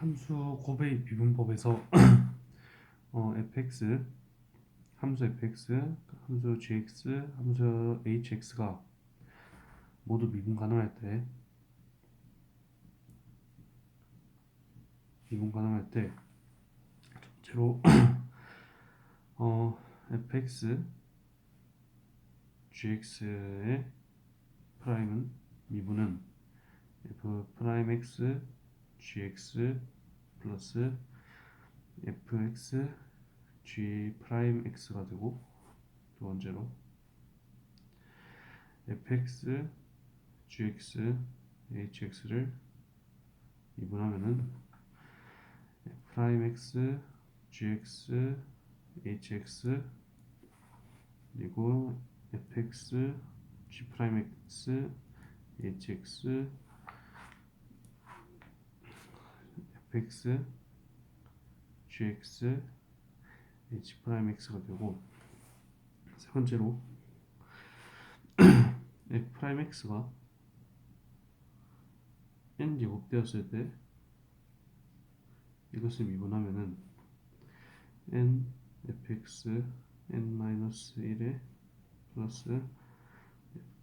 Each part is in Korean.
함수 곱의 미분법에서 어, fx 함수 fx 함수 gx 함수 hx가 모두 미분 가능할 때 미분 가능할 때 첫째로 어, fx gx의 프라임은 미분은 f 프라임 x gx 플러스 fx g 프라임 x가 되고 두 번째로 fx gx hx를 미분하면은 f 프라임 x gx hx 그리고 fx g 프라임 x hx fx gx h 프라임 x가 되고 세 번째로 f 프라임 x가 n 제곱되었을 때 이것을 미분하면은 n fx n 마이너스 1에 플러스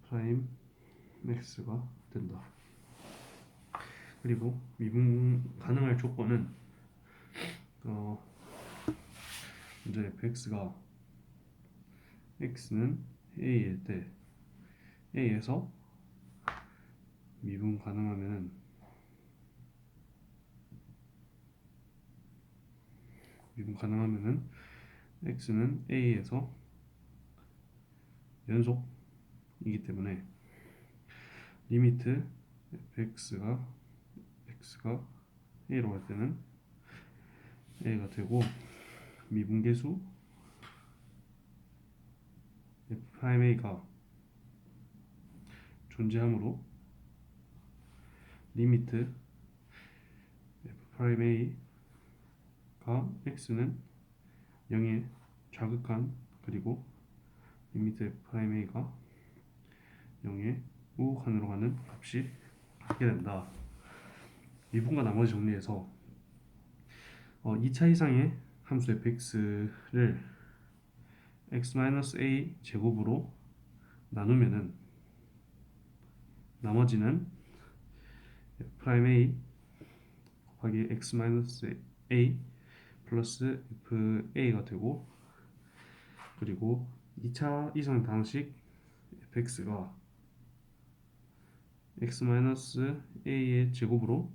프라임 x가 된다. 그리고 미분 가능할 조건은 어 먼저 fx가 x는 a일 때 a에서 미분 가능하면은 미분 가능하면은 x는 a에서 연속이기 때문에 리미트 fx가 x가 a로 갈 때는 a가 되고 미분계수 f 프라임 a가 존재하므로 리미트 f 프라임 a가 x는 0에 좌극한 그리고 리미트 f 프라임 a가 0에 우극한으로 가는 값이 같게 된다. 미분과 나머지 정리해서 어, 2차 이상의 함수 fx를 x-a 제곱으로 나누면은 나머지는 프라임 a 곱하기 x-a 플러스 fa가 되고 그리고 2차 이상 방식 fx가 x-a의 제곱으로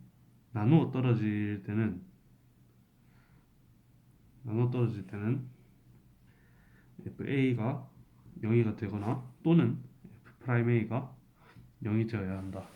나누어 떨어질 때는 나누어 떨어질 때는 fa가 0이가 되거나 또는 f 프라임 a가 0이 되어야 한다.